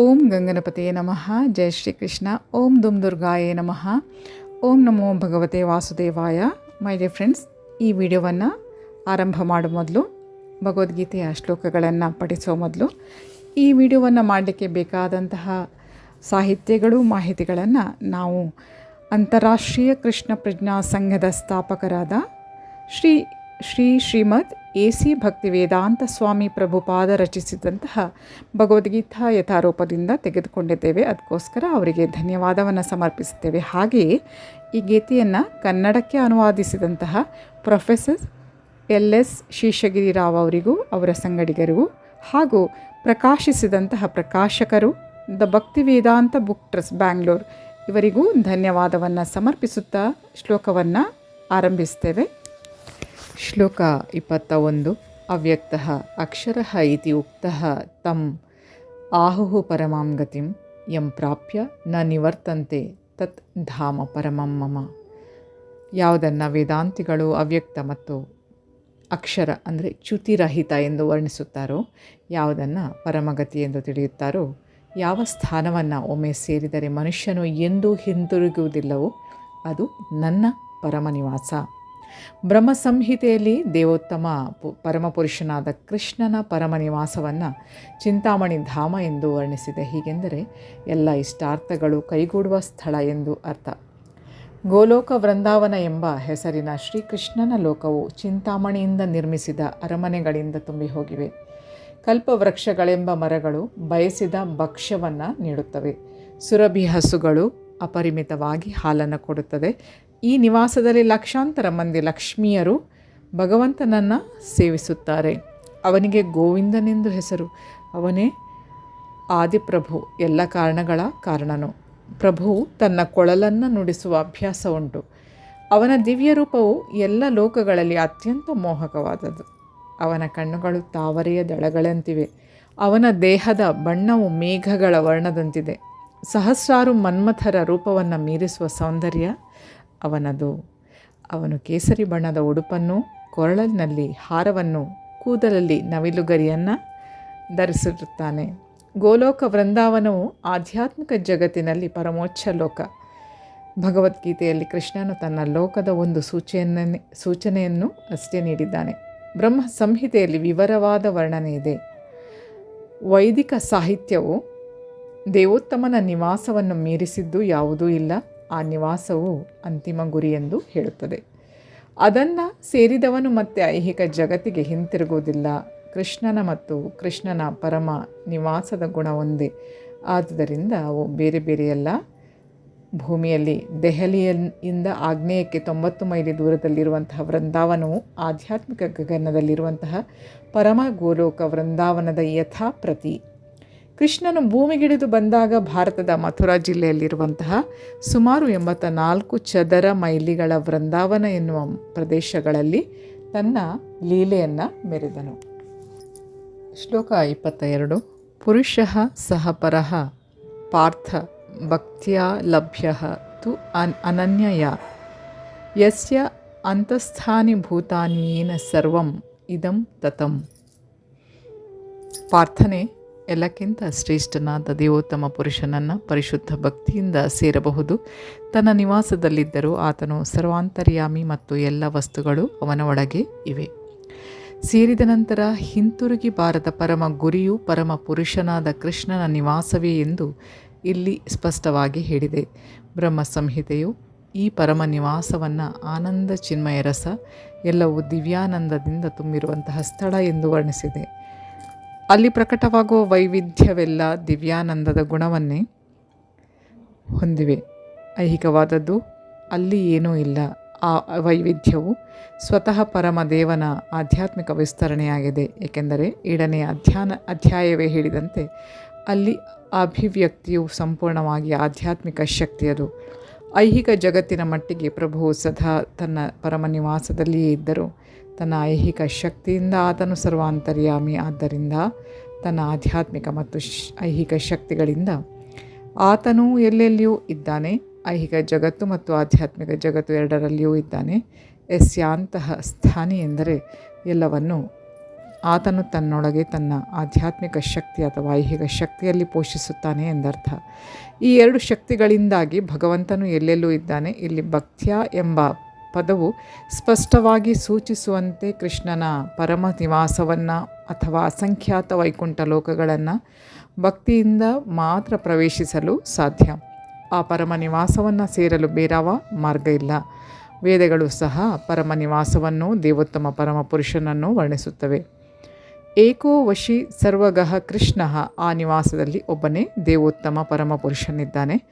ಓಂ ಗಂಗನಪತಿಯೇ ನಮಃ. ಜಯ ಶ್ರೀಕೃಷ್ಣ. ಓಂ ದುಮ್ ದುರ್ಗಾಯೇ ನಮಃ. ಓಂ ನಮೋ ಭಗವತೆ ವಾಸುದೇವಾಯ. ಮೈ ಡಿಯರ್ ಫ್ರೆಂಡ್ಸ್, ಈ ವಿಡಿಯೋವನ್ನು ಆರಂಭ ಮಾಡೋ ಮೊದಲು, ಭಗವದ್ಗೀತೆಯ ಶ್ಲೋಕಗಳನ್ನು ಪಠಿಸೋ ಮೊದಲು, ಈ ವಿಡಿಯೋವನ್ನು ಮಾಡಲಿಕ್ಕೆ ಬೇಕಾದಂತಹ ಸಾಹಿತ್ಯಗಳು, ಮಾಹಿತಿಗಳನ್ನು ನಾವು ಅಂತಾರಾಷ್ಟ್ರೀಯ ಕೃಷ್ಣ ಪ್ರಜ್ಞಾ ಸಂಘದ ಸ್ಥಾಪಕರಾದ ಶ್ರೀ ಶ್ರೀ ಶ್ರೀಮದ್ ಎ ಸಿ ಭಕ್ತಿ ವೇದಾಂತ ಸ್ವಾಮಿ ಪ್ರಭುಪಾದ ರಚಿಸಿದಂತಹ ಭಗವದ್ಗೀತಾ ಯಥಾರೂಪದಿಂದ ತೆಗೆದುಕೊಂಡಿದ್ದೇವೆ. ಅದಕ್ಕೋಸ್ಕರ ಅವರಿಗೆ ಧನ್ಯವಾದವನ್ನು ಸಮರ್ಪಿಸುತ್ತೇವೆ. ಹಾಗೆಯೇ ಈ ಗೀತೆಯನ್ನು ಕನ್ನಡಕ್ಕೆ ಅನುವಾದಿಸಿದಂತಹ professor L S Sheshagiri Rao ಅವರಿಗೂ, ಅವರ ಸಂಗಡಿಗರಿಗೂ ಹಾಗೂ ಪ್ರಕಾಶಿಸಿದಂತಹ ಪ್ರಕಾಶಕರು ದ ಭಕ್ತಿ ವೇದಾಂತ ಬುಕ್ ಟ್ರಸ್ಟ್ ಬ್ಯಾಂಗ್ಳೂರ್ ಇವರಿಗೂ ಧನ್ಯವಾದವನ್ನು ಸಮರ್ಪಿಸುತ್ತಾ ಶ್ಲೋಕವನ್ನು ಆರಂಭಿಸ್ತೇವೆ ಶ್ಲೋಕ ಇಪ್ಪತ್ತ ಒಂದು. ಅವ್ಯಕ್ತ ಅಕ್ಷರ ಇತಿ ಉಕ್ತ ತಂ ಆಹು ಪರಮಾಂ ಗತಿಂ ಯಂ ಪ್ರಾಪ್ಯ ನ ನಿವರ್ತಂತೆ ತತ್ ಧಾಮ ಪರಮಂ ಮಮ. ಯಾವುದನ್ನು ವೇದಾಂತಿಗಳು ಅವ್ಯಕ್ತ ಮತ್ತು ಅಕ್ಷರ ಅಂದರೆ ಚ್ಯುತಿರಹಿತ ಎಂದು ವರ್ಣಿಸುತ್ತಾರೋ, ಯಾವುದನ್ನು ಪರಮಗತಿ ಎಂದು ತಿಳಿಯುತ್ತಾರೋ, ಯಾವ ಸ್ಥಾನವನ್ನು ಒಮ್ಮೆ ಸೇರಿದರೆ ಮನುಷ್ಯನು ಎಂದೂ ಹಿಂದಿರುಗುವುದಿಲ್ಲವೋ ಅದು ನನ್ನ ಪರಮನಿವಾಸ. ಬ್ರಹ್ಮ ಸಂಹಿತೆಯಲ್ಲಿ ದೇವೋತ್ತಮ ಪರಮಪುರುಷನಾದ ಕೃಷ್ಣನ ಪರಮನಿವಾಸವನ್ನು ಚಿಂತಾಮಣಿ ಧಾಮ ಎಂದು ವರ್ಣಿಸಿದೆ. ಹೀಗೆಂದರೆ ಎಲ್ಲ ಇಷ್ಟಾರ್ಥಗಳು ಕೈಗೂಡುವ ಸ್ಥಳ ಎಂದು ಅರ್ಥ. ಗೋಲೋಕ ವೃಂದಾವನ ಎಂಬ ಹೆಸರಿನ ಶ್ರೀಕೃಷ್ಣನ ಲೋಕವು ಚಿಂತಾಮಣಿಯಿಂದ ನಿರ್ಮಿಸಿದ ಅರಮನೆಗಳಿಂದ ತುಂಬಿ ಹೋಗಿವೆ. ಕಲ್ಪವೃಕ್ಷಗಳೆಂಬ ಮರಗಳು ಬಯಸಿದ ಭಕ್ಷ್ಯವನ್ನು ನೀಡುತ್ತವೆ. ಸುರಭಿ ಹಸುಗಳು ಅಪರಿಮಿತವಾಗಿ ಹಾಲನ್ನು ಕೊಡುತ್ತದೆ ಈ ನಿವಾಸದಲ್ಲಿ ಲಕ್ಷಾಂತರ ಮಂದಿ ಲಕ್ಷ್ಮಿಯರು ಭಗವಂತನನ್ನು ಸೇವಿಸುತ್ತಾರೆ. ಅವನಿಗೆ ಗೋವಿಂದನೆಂದು ಹೆಸರು. ಅವನೇ ಆದಿಪ್ರಭು, ಎಲ್ಲ ಕಾರಣಗಳ ಕಾರಣನು. ಪ್ರಭು ತನ್ನ ಕೊಳಲನ್ನು ನುಡಿಸುವ ಅಭ್ಯಾಸ ಉಂಟು. ಅವನ ದಿವ್ಯ ರೂಪವು ಎಲ್ಲ ಲೋಕಗಳಲ್ಲಿ ಅತ್ಯಂತ ಮೋಹಕವಾದದ್ದು. ಅವನ ಕಣ್ಣುಗಳು ತಾವರೆಯ ದಳಗಳಂತಿವೆ. ಅವನ ದೇಹದ ಬಣ್ಣವು ಮೇಘಗಳ ವರ್ಣದಂತಿದೆ. ಸಹಸ್ರಾರು ಮನ್ಮಥರ ರೂಪವನ್ನು ಮೀರಿಸುವ ಸೌಂದರ್ಯ ಅವನದು. ಅವನು ಕೇಸರಿ ಬಣ್ಣದ ಉಡುಪನ್ನು ಕೊರಳಿನಲ್ಲಿ ಹಾರವನ್ನು, ಕೂದಲಲ್ಲಿ ನವಿಲುಗರಿಯನ್ನು ಧರಿಸಿರುತ್ತಾನೆ. ಗೋಲೋಕ ವೃಂದಾವನವು ಆಧ್ಯಾತ್ಮಿಕ ಜಗತ್ತಿನಲ್ಲಿ ಪರಮೋಚ್ಚ ಲೋಕ. ಭಗವದ್ಗೀತೆಯಲ್ಲಿ ಕೃಷ್ಣನು ತನ್ನ ಲೋಕದ ಒಂದು ಸೂಚನೆ ಸೂಚನೆಯನ್ನು ಅಷ್ಟೇ ನೀಡಿದ್ದಾನೆ. ಬ್ರಹ್ಮ ಸಂಹಿತೆಯಲ್ಲಿ ವಿವರವಾದ ವರ್ಣನೆ ಇದೆ. ವೈದಿಕ ಸಾಹಿತ್ಯವು ದೇವೋತ್ತಮನ ನಿವಾಸವನ್ನು ಮೀರಿಸಿದ್ದು ಯಾವುದೂ ಇಲ್ಲ. ಆ ನಿವಾಸವು ಅಂತಿಮ ಗುರಿ ಎಂದು ಹೇಳುತ್ತದೆ. ಅದನ್ನು ಸೇರಿದವನು ಮತ್ತೆ ಐಹಿಕ ಜಗತ್ತಿಗೆ ಹಿಂತಿರುಗುವುದಿಲ್ಲ. ಕೃಷ್ಣನ ಮತ್ತು ಕೃಷ್ಣನ ಪರಮ ನಿವಾಸದ ಗುಣ ಒಂದೇ. ಆದುದರಿಂದ ಅವು ಬೇರೆ ಬೇರೆಯಲ್ಲ. ಭೂಮಿಯಲ್ಲಿ ದೆಹಲಿಯಿಂದ ಆಗ್ನೇಯಕ್ಕೆ ತೊಂಬತ್ತು ಮೈಲಿ ದೂರದಲ್ಲಿರುವಂತಹ ವೃಂದಾವನವು ಆಧ್ಯಾತ್ಮಿಕ ಗಗನದಲ್ಲಿರುವಂತಹ ಪರಮ ಗೋಲೋಕ ವೃಂದಾವನದ ಯಥಾ ಪ್ರತಿ ಕೃಷ್ಣನು ಭೂಮಿಗಿಳಿದು ಬಂದಾಗ ಭಾರತದ ಮಥುರಾ ಜಿಲ್ಲೆಯಲ್ಲಿರುವಂತಹ ಸುಮಾರು ಎಂಬತ್ತ ನಾಲ್ಕು ಚದರ ಮೈಲಿಗಳ ವೃಂದಾವನ ಎನ್ನುವ ಪ್ರದೇಶಗಳಲ್ಲಿ ತನ್ನ ಲೀಲೆಯನ್ನು ಮೆರೆದನು. ಶ್ಲೋಕ ಇಪ್ಪತ್ತ ಎರಡು ಪುರುಷ ಸಹ ಪರಃ ಪಾರ್ಥ ಭಕ್ತಿಯ ಲಭ್ಯ ತು ಅನ್ ಅನನ್ಯಯ. ಯಸ್ಯ ಅಂತಸ್ಥಾನಿ ಭೂತಾನಿ ಏನ ಸರ್ವಂ ಇದಂ ತತಂ. ಪ್ರಾರ್ಥನೆ ಎಲ್ಲಕ್ಕಿಂತ ಶ್ರೇಷ್ಠನಾದ ದೇವೋತ್ತಮ ಪುರುಷನನ್ನು ಪರಿಶುದ್ಧ ಭಕ್ತಿಯಿಂದ ಸೇರಬಹುದು. ತನ್ನ ನಿವಾಸದಲ್ಲಿದ್ದರೂ ಆತನು ಸರ್ವಾಂತರ್ಯಾಮಿ ಮತ್ತು ಎಲ್ಲ ವಸ್ತುಗಳು ಅವನ ಒಳಗೆ ಇವೆ. ಸೇರಿದ ನಂತರ ಹಿಂತಿರುಗಿ ಬಾರದ ಪರಮ ಗುರಿಯು ಪರಮ ಪುರುಷನಾದ ಕೃಷ್ಣನ ನಿವಾಸವೇ ಎಂದು ಇಲ್ಲಿ ಸ್ಪಷ್ಟವಾಗಿ ಹೇಳಿದೆ. ಬ್ರಹ್ಮ ಸಂಹಿತೆಯು ಈ ಪರಮ ನಿವಾಸವನ್ನು ಆನಂದ ಚಿನ್ಮಯ ರಸ, ಎಲ್ಲವೂ ದಿವ್ಯಾನಂದದಿಂದ ತುಂಬಿರುವಂತಹ ಸ್ಥಳ ಎಂದು ವರ್ಣಿಸಿದೆ. ಅಲ್ಲಿ ಪ್ರಕಟವಾಗುವ ವೈವಿಧ್ಯವೆಲ್ಲ ದಿವ್ಯಾನಂದದ ಗುಣವನ್ನೇ ಹೊಂದಿವೆ. ಐಹಿಕವಾದದ್ದು ಅಲ್ಲಿ ಏನೂ ಇಲ್ಲ. ಆ ವೈವಿಧ್ಯವು ಸ್ವತಃ ಪರಮದೇವನ ಆಧ್ಯಾತ್ಮಿಕ ವಿಸ್ತರಣೆಯಾಗಿದೆ. ಏಕೆಂದರೆ ಎರಡನೇ ಅಧ್ಯಾನ ಅಧ್ಯಾಯವೇ ಹೇಳಿದಂತೆ ಅಲ್ಲಿ ಅಭಿವ್ಯಕ್ತಿಯು ಸಂಪೂರ್ಣವಾಗಿ ಆಧ್ಯಾತ್ಮಿಕ ಶಕ್ತಿಯದು. ಐಹಿಕ ಜಗತ್ತಿನ ಮಟ್ಟಿಗೆ ಪ್ರಭುವು ಸದಾ ತನ್ನ ಪರಮ ನಿವಾಸದಲ್ಲಿಯೇ ಇದ್ದರು. ತನ್ನ ಐಹಿಕ ಶಕ್ತಿಯಿಂದ ಆತನು ಸರ್ವಾಂತರ್ಯಾಮಿ. ಆದ್ದರಿಂದ ತನ್ನ ಆಧ್ಯಾತ್ಮಿಕ ಮತ್ತು ಐಹಿಕ ಶಕ್ತಿಗಳಿಂದ ಆತನು ಎಲ್ಲೆಲ್ಲಿಯೂ ಇದ್ದಾನೆ. ಐಹಿಕ ಜಗತ್ತು ಮತ್ತು ಆಧ್ಯಾತ್ಮಿಕ ಜಗತ್ತು ಎರಡರಲ್ಲಿಯೂ ಇದ್ದಾನೆ. ಯಸ್ಯಾಂತಹ ಸ್ಥಾನಿ ಎಂದರೆ ಎಲ್ಲವನ್ನು ಆತನು ತನ್ನೊಳಗೆ ತನ್ನ ಆಧ್ಯಾತ್ಮಿಕ ಶಕ್ತಿ ಅಥವಾ ಐಹಿಕ ಶಕ್ತಿಯಲ್ಲಿ ಪೋಷಿಸುತ್ತಾನೆ ಎಂದರ್ಥ. ಈ ಎರಡು ಶಕ್ತಿಗಳಿಂದಾಗಿ ಭಗವಂತನು ಎಲ್ಲೆಲ್ಲೂ ಇದ್ದಾನೆ. ಇಲ್ಲಿ ಭಕ್ತ್ಯ ಎಂಬ ಪದವು ಸ್ಪಷ್ಟವಾಗಿ ಸೂಚಿಸುವಂತೆ ಕೃಷ್ಣನ ಪರಮ ನಿವಾಸವನ್ನು ಅಥವಾ ಅಸಂಖ್ಯಾತ ವೈಕುಂಠ ಲೋಕಗಳನ್ನು ಭಕ್ತಿಯಿಂದ ಮಾತ್ರ ಪ್ರವೇಶಿಸಲು ಸಾಧ್ಯ. ಆ ಪರಮ ನಿವಾಸವನ್ನು ಸೇರಲು ಬೇರಾವ ಮಾರ್ಗ ಇಲ್ಲ. ವೇದಗಳು ಸಹ ಪರಮ ನಿವಾಸವನ್ನು ದೇವೋತ್ತಮ ಪರಮ ಪುರುಷನನ್ನು ವರ್ಣಿಸುತ್ತವೆ. ಏಕೋ ವಶಿ ಸರ್ವಗಹ ಕೃಷ್ಣ ಆ ನಿವಾಸದಲ್ಲಿ ಒಬ್ಬನೇ ದೇವೋತ್ತಮ ಪರಮ ಪುರುಷನಿದ್ದಾನೆ.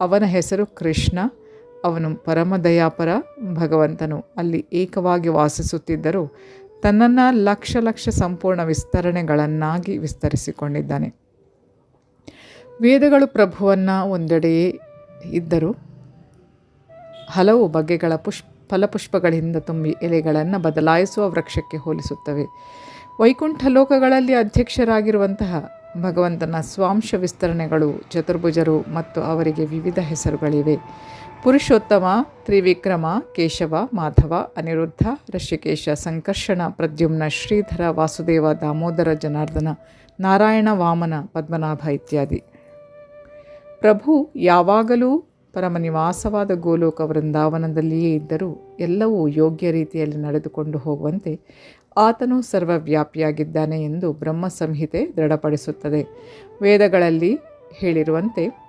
ಅವನ ಹೆಸರು ಕೃಷ್ಣ. ಅವನು ಪರಮದಯಾಪರ ಭಗವಂತನು. ಅಲ್ಲಿ ಏಕವಾಗಿ ವಾಸಿಸುತ್ತಿದ್ದರೂ ತನ್ನನ್ನು ಲಕ್ಷ ಲಕ್ಷ ಸಂಪೂರ್ಣ ವಿಸ್ತರಣೆಗಳನ್ನಾಗಿ ವಿಸ್ತರಿಸಿಕೊಂಡಿದ್ದಾನೆ. ವೇದಗಳು ಪ್ರಭುವನ್ನು ಒಂದೆಡೆಯೇ ಇದ್ದರು ಹಲವು ಬಗೆಗಳ ಪುಷ್ ಫಲಪುಷ್ಪಗಳಿಂದ ತುಂಬಿ ಎಲೆಗಳನ್ನು ಬದಲಾಯಿಸುವ ವೃಕ್ಷಕ್ಕೆ ಹೋಲಿಸುತ್ತವೆ. ವೈಕುಂಠ ಲೋಕಗಳಲ್ಲಿ ಅಧ್ಯಕ್ಷರಾಗಿರುವಂತಹ ಭಗವಂತನ ಸ್ವಾಂಶ ವಿಸ್ತರಣೆಗಳು, ಚತುರ್ಭುಜರು ಮತ್ತು ಅವರಿಗೆ ವಿವಿಧ ಹೆಸರುಗಳಿವೆ. ಪುರುಷೋತ್ತಮ, ತ್ರಿವಿಕ್ರಮ, ಕೇಶವ, ಮಾಧವ, ಅನಿರುದ್ಧ, ಋಷಿಕೇಶ, ಸಂಕರ್ಷಣ, ಪ್ರದ್ಯುಮ್ನ, ಶ್ರೀಧರ, ವಾಸುದೇವ, ದಾಮೋದರ, ಜನಾರ್ದನ, ನಾರಾಯಣ, ವಾಮನ, ಪದ್ಮನಾಭ ಇತ್ಯಾದಿ. ಪ್ರಭು ಯಾವಾಗಲೂ ಪರಮ ನಿವಾಸವಾದ ಗೋಲೋಕ ವೃಂದಾವನದಲ್ಲಿಯೇ ಇದ್ದರೂ ಎಲ್ಲವೂ ಯೋಗ್ಯ ರೀತಿಯಲ್ಲಿ ನಡೆದುಕೊಂಡು ಹೋಗುವಂತೆ ಆತನು ಸರ್ವವ್ಯಾಪಿಯಾಗಿದ್ದಾನೆ ಎಂದು ಬ್ರಹ್ಮ ಸಂಹಿತೆ ದೃಢಪಡಿಸುತ್ತದೆ. ವೇದಗಳಲ್ಲಿ ಹೇಳಿರುವಂತೆ,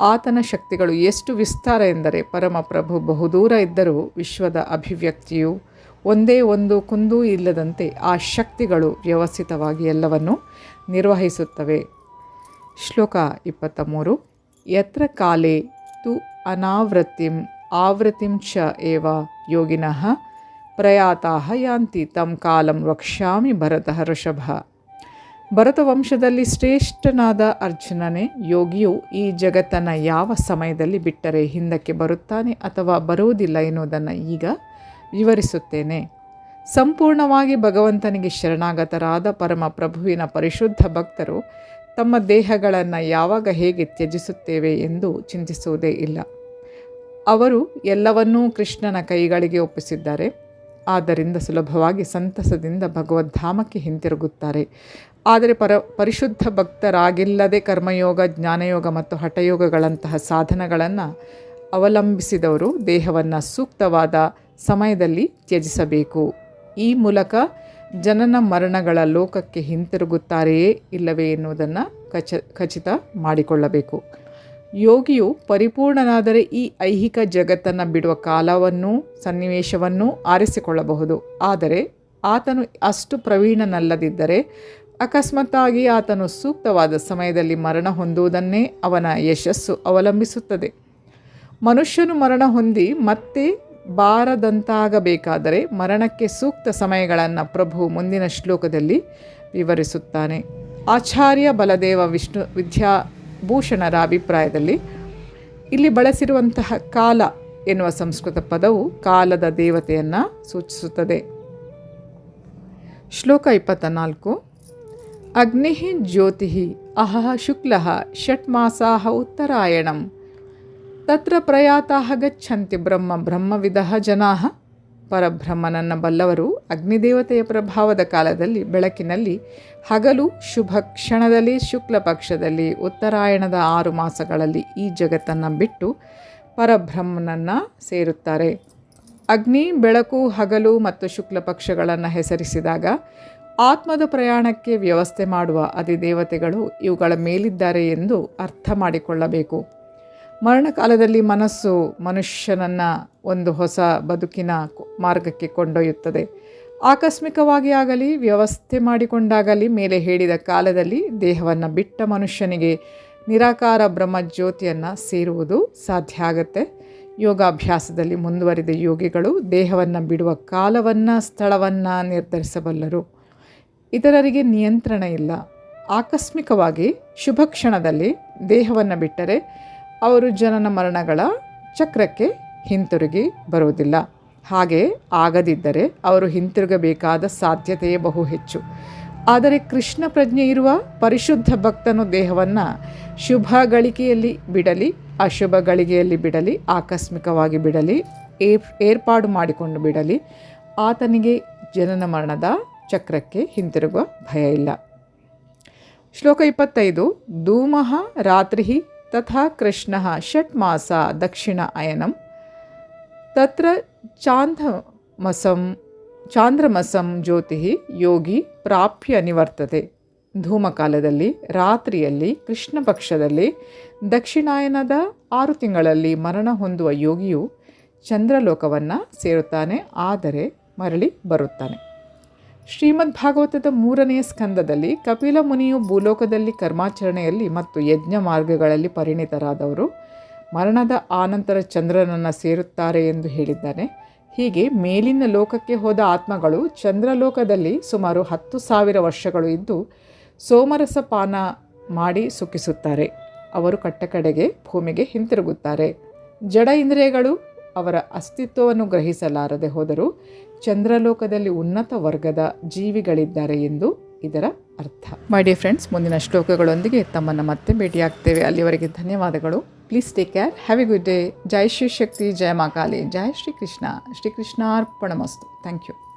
ಆತನ ಶಕ್ತಿಗಳು ಎಷ್ಟು ವಿಸ್ತಾರ ಎಂದರೆ ಪರಮಪ್ರಭು ಬಹುದೂರ ಇದ್ದರೂ ವಿಶ್ವದ ಅಭಿವ್ಯಕ್ತಿಯು ಒಂದೇ ಒಂದು ಕುಂದೂ ಇಲ್ಲದಂತೆ ಆ ಶಕ್ತಿಗಳು ವ್ಯವಸ್ಥಿತವಾಗಿ ಎಲ್ಲವನ್ನು ನಿರ್ವಹಿಸುತ್ತವೆ. ಶ್ಲೋಕ ಇಪ್ಪತ್ತ ಮೂರು ಯತ್ರ ಕಾಲೇ ತು ಅನಾವೃತ್ತಿಂ ಆವೃತ್ತಿಂ ಚ ಏವ ಯೋಗಿನಃ ಪ್ರಯಾತಾಹ ಯಾಂತಿ, ತಂ ಕಾಲಂ ವಕ್ಷ್ಯಾಮಿ ಭರತಃ ಋಷಭ. ಭರತ ವಂಶದಲ್ಲಿ ಶ್ರೇಷ್ಠನಾದ ಅರ್ಜುನನೇ, ಯೋಗಿಯು ಈ ಜಗತ್ತನ್ನು ಯಾವ ಸಮಯದಲ್ಲಿ ಬಿಟ್ಟರೆ ಹಿಂದಕ್ಕೆ ಬರುತ್ತಾನೆ ಅಥವಾ ಬರುವುದಿಲ್ಲ ಎನ್ನುವುದನ್ನು ಈಗ ವಿವರಿಸುತ್ತೇನೆ. ಸಂಪೂರ್ಣವಾಗಿ ಭಗವಂತನಿಗೆ ಶರಣಾಗತರಾದ ಪರಮ ಪ್ರಭುವಿನ ಪರಿಶುದ್ಧ ಭಕ್ತರು ತಮ್ಮ ದೇಹಗಳನ್ನು ಯಾವಾಗ ಹೇಗೆ ತ್ಯಜಿಸುತ್ತೇವೆ ಎಂದು ಚಿಂತಿಸುವುದೇ ಇಲ್ಲ. ಅವರು ಎಲ್ಲವನ್ನೂ ಕೃಷ್ಣನ ಕೈಗಳಿಗೆ ಒಪ್ಪಿಸಿದ್ದಾರೆ. ಆದ್ದರಿಂದ ಸುಲಭವಾಗಿ ಸಂತಸದಿಂದ ಭಗವದ್ಧಾಮಕ್ಕೆ ಹಿಂತಿರುಗುತ್ತಾರೆ. ಆದರೆ ಪರ, ಪರಿಶುದ್ಧ ಭಕ್ತರಾಗಿಲ್ಲದೆ ಕರ್ಮಯೋಗ, ಜ್ಞಾನಯೋಗ ಮತ್ತು ಹಠಯೋಗಗಳಂತಹ ಸಾಧನಗಳನ್ನು ಅವಲಂಬಿಸಿದವರು ದೇಹವನ್ನು ಸೂಕ್ತವಾದ ಸಮಯದಲ್ಲಿ ತ್ಯಜಿಸಬೇಕು. ಈ ಮೂಲಕ ಜನನ ಮರಣಗಳ ಲೋಕಕ್ಕೆ ಹಿಂತಿರುಗುತ್ತಾರೆಯೇ ಇಲ್ಲವೇ ಎನ್ನುವುದನ್ನು ಖಚ ಖಚಿತ ಮಾಡಿಕೊಳ್ಳಬೇಕು. ಯೋಗಿಯು ಪರಿಪೂರ್ಣನಾದರೆ ಈ ಐಹಿಕ ಜಗತ್ತನ್ನು ಬಿಡುವ ಕಾಲವನ್ನೂ ಸನ್ನಿವೇಶವನ್ನೂ ಆರಿಸಿಕೊಳ್ಳಬಹುದು. ಆದರೆ ಆತನು ಅಷ್ಟು ಪ್ರವೀಣನಲ್ಲದಿದ್ದರೆ ಅಕಸ್ಮಾತ್ತಾಗಿ ಆತನು ಸೂಕ್ತವಾದ ಸಮಯದಲ್ಲಿ ಮರಣ ಹೊಂದುವುದನ್ನೇ ಅವನ ಯಶಸ್ಸು ಅವಲಂಬಿಸುತ್ತದೆ. ಮನುಷ್ಯನು ಮರಣ ಹೊಂದಿ ಮತ್ತೆ ಬಾರದಂತಾಗಬೇಕಾದರೆ ಮರಣಕ್ಕೆ ಸೂಕ್ತ ಸಮಯಗಳನ್ನು ಪ್ರಭು ಮುಂದಿನ ಶ್ಲೋಕದಲ್ಲಿ ವಿವರಿಸುತ್ತಾನೆ. ಆಚಾರ್ಯ ಬಲದೇವ ವಿಷ್ಣು ವಿದ್ಯಾಭೂಷಣರ ಅಭಿಪ್ರಾಯದಲ್ಲಿ ಇಲ್ಲಿ ಬಳಸಿರುವಂತಹ ಕಾಲ ಎನ್ನುವ ಸಂಸ್ಕೃತ ಪದವು ಕಾಲದ ದೇವತೆಯನ್ನು ಸೂಚಿಸುತ್ತದೆ. ಶ್ಲೋಕ ಇಪ್ಪತ್ತ ನಾಲ್ಕು ಅಗ್ನಿ ಜ್ಯೋತಿ ಅಹಃ ಶುಕ್ಲ ಉತ್ತರಾಯಣಂ. ತತ್ರ ಪ್ರಯಾತಃ ಗಚ್ಚಂತಿ ಬ್ರಹ್ಮ ಬ್ರಹ್ಮವಿದ ಜನಾ. ಪರಬ್ರಹ್ಮನನ್ನು ಬಲ್ಲವರು ಅಗ್ನಿದೇವತೆಯ ಪ್ರಭಾವದ ಕಾಲದಲ್ಲಿ ಬೆಳಕಿನಲ್ಲಿ ಹಗಲು ಶುಭ ಕ್ಷಣದಲ್ಲಿ ಶುಕ್ಲ ಪಕ್ಷದಲ್ಲಿ ಉತ್ತರಾಯಣದ ಆರು ಮಾಸಗಳಲ್ಲಿ ಈ ಜಗತ್ತನ್ನು ಬಿಟ್ಟು ಪರಬ್ರಹ್ಮನನ್ನು ಸೇರುತ್ತಾರೆ. ಅಗ್ನಿ, ಬೆಳಕು, ಹಗಲು ಮತ್ತು ಶುಕ್ಲ ಪಕ್ಷಗಳನ್ನು ಹೆಸರಿಸಿದಾಗ ಆತ್ಮದ ಪ್ರಯಾಣಕ್ಕೆ ವ್ಯವಸ್ಥೆ ಮಾಡುವ ಅಧಿದೇವತೆಗಳು ಇವುಗಳ ಮೇಲಿದ್ದಾರೆ ಎಂದು ಅರ್ಥ ಮಾಡಿಕೊಳ್ಳಬೇಕು. ಮರಣಕಾಲದಲ್ಲಿ ಮನಸ್ಸು ಮನುಷ್ಯನನ್ನು ಒಂದು ಹೊಸ ಬದುಕಿನ ಮಾರ್ಗಕ್ಕೆ ಕೊಂಡೊಯ್ಯುತ್ತದೆ. ಆಕಸ್ಮಿಕವಾಗಿ ಆಗಲಿ, ವ್ಯವಸ್ಥೆ ಮಾಡಿಕೊಂಡಾಗಲಿ, ಮೇಲೆ ಹೇಳಿದ ಕಾಲದಲ್ಲಿ ದೇಹವನ್ನು ಬಿಟ್ಟ ಮನುಷ್ಯನಿಗೆ ನಿರಾಕಾರ ಬ್ರಹ್ಮಜ್ಯೋತಿಯನ್ನು ಸೇರುವುದು ಸಾಧ್ಯ ಆಗುತ್ತೆ. ಯೋಗಾಭ್ಯಾಸದಲ್ಲಿ ಮುಂದುವರಿದ ಯೋಗಿಗಳು ದೇಹವನ್ನು ಬಿಡುವ ಕಾಲವನ್ನು, ಸ್ಥಳವನ್ನು ನಿರ್ಧರಿಸಬಲ್ಲರು. ಇತರರಿಗೆ ನಿಯಂತ್ರಣ ಇಲ್ಲ. ಆಕಸ್ಮಿಕವಾಗಿ ಶುಭ ಕ್ಷಣದಲ್ಲಿ ದೇಹವನ್ನು ಬಿಟ್ಟರೆ ಅವರು ಜನನ ಮರಣಗಳ ಚಕ್ರಕ್ಕೆ ಹಿಂತಿರುಗಿ ಬರುವುದಿಲ್ಲ. ಹಾಗೆ ಆಗದಿದ್ದರೆ ಅವರು ಹಿಂತಿರುಗಬೇಕಾದ ಸಾಧ್ಯತೆಯೇ ಬಹು ಹೆಚ್ಚು. ಆದರೆ ಕೃಷ್ಣ ಪ್ರಜ್ಞೆ ಇರುವ ಪರಿಶುದ್ಧ ಭಕ್ತನು ದೇಹವನ್ನು ಶುಭ ಗಳಿಕೆಯಲ್ಲಿ ಬಿಡಲಿ, ಅಶುಭ ಗಳಿಗೆಯಲ್ಲಿ ಬಿಡಲಿ, ಆಕಸ್ಮಿಕವಾಗಿ ಬಿಡಲಿ ಏರ್ ಏರ್ಪಾಡು ಮಾಡಿಕೊಂಡು ಬಿಡಲಿ, ಆತನಿಗೆ ಜನನ ಮರಣದ ಚಕ್ರಕ್ಕೆ ಹಿಂತಿರುಗುವ ಭಯ ಇಲ್ಲ. ಶ್ಲೋಕ ಇಪ್ಪತ್ತೈದು, ಧೂಮಃ ರಾತ್ರಿ ತಥಾ ಕೃಷ್ಣ ಷಟ್ ಮಾಸ ದಕ್ಷಿಣ ಅಯನಂ ತತ್ರ ಚಾಂದ್ರಮಸಂ ಚಾಂದ್ರಮಸಂ ಜ್ಯೋತಿ ಯೋಗಿ ಪ್ರಾಪ್ಯ ನಿವರ್ತತೆ ಧೂಮಕಾಲದಲ್ಲಿ ರಾತ್ರಿಯಲ್ಲಿ ಕೃಷ್ಣ ಪಕ್ಷದಲ್ಲಿ ದಕ್ಷಿಣಾಯನದ ಆರು ತಿಂಗಳಲ್ಲಿ ಮರಣ ಹೊಂದುವ ಯೋಗಿಯು ಚಂದ್ರಲೋಕವನ್ನು ಸೇರುತ್ತಾನೆ, ಆದರೆ ಮರಳಿ ಬರುತ್ತಾನೆ. ಶ್ರೀಮದ್ ಭಾಗವತದ ಮೂರನೆಯ ಸ್ಕಂದದಲ್ಲಿ ಕಪಿಲ ಮುನಿಯು ಭೂಲೋಕದಲ್ಲಿ ಕರ್ಮಾಚರಣೆಯಲ್ಲಿ ಮತ್ತು ಯಜ್ಞ ಮಾರ್ಗಗಳಲ್ಲಿ ಪರಿಣಿತರಾದವರು ಮರಣದ ಆನಂತರ ಚಂದ್ರನನ್ನು ಸೇರುತ್ತಾರೆ ಎಂದು ಹೇಳಿದ್ದಾನೆ. ಹೀಗೆ ಮೇಲಿನ ಲೋಕಕ್ಕೆ ಹೋದ ಆತ್ಮಗಳು ಚಂದ್ರಲೋಕದಲ್ಲಿ ಸುಮಾರು ಹತ್ತು ಸಾವಿರ ವರ್ಷಗಳು ಇದ್ದು ಸೋಮರಸ ಪಾನ ಮಾಡಿ ಸುಖಿಸುತ್ತಾರೆ. ಅವರು ಕಟ್ಟಕಡೆಗೆ ಭೂಮಿಗೆ ಹಿಂತಿರುಗುತ್ತಾರೆ. ಜಡ ಇಂದ್ರಿಯಗಳು ಅವರ ಅಸ್ತಿತ್ವವನ್ನು ಗ್ರಹಿಸಲಾರದೆ ಹೋದರೂ ಚಂದ್ರಲೋಕದಲ್ಲಿ ಉನ್ನತ ವರ್ಗದ ಜೀವಿಗಳಿದ್ದಾರೆ ಎಂದು ಇದರ ಅರ್ಥ. ಮೈ ಡಿಯರ್ ಫ್ರೆಂಡ್ಸ್ ಮುಂದಿನ ಶ್ಲೋಕಗಳೊಂದಿಗೆ ತಮ್ಮನ್ನು ಮತ್ತೆ ಭೇಟಿಯಾಗ್ತೇವೆ. ಅಲ್ಲಿವರೆಗೆ ಧನ್ಯವಾದಗಳು. Please take care have a good day ಜೈ ಶ್ರೀ ಶಕ್ತಿ ಜಯ ಮಾಕಾಲಿ ಜಯ ಶ್ರೀ ಕೃಷ್ಣ ಶ್ರೀ ಕೃಷ್ಣಾರ್ಪಣಮಸ್ತು ಥ್ಯಾಂಕ್ ಯು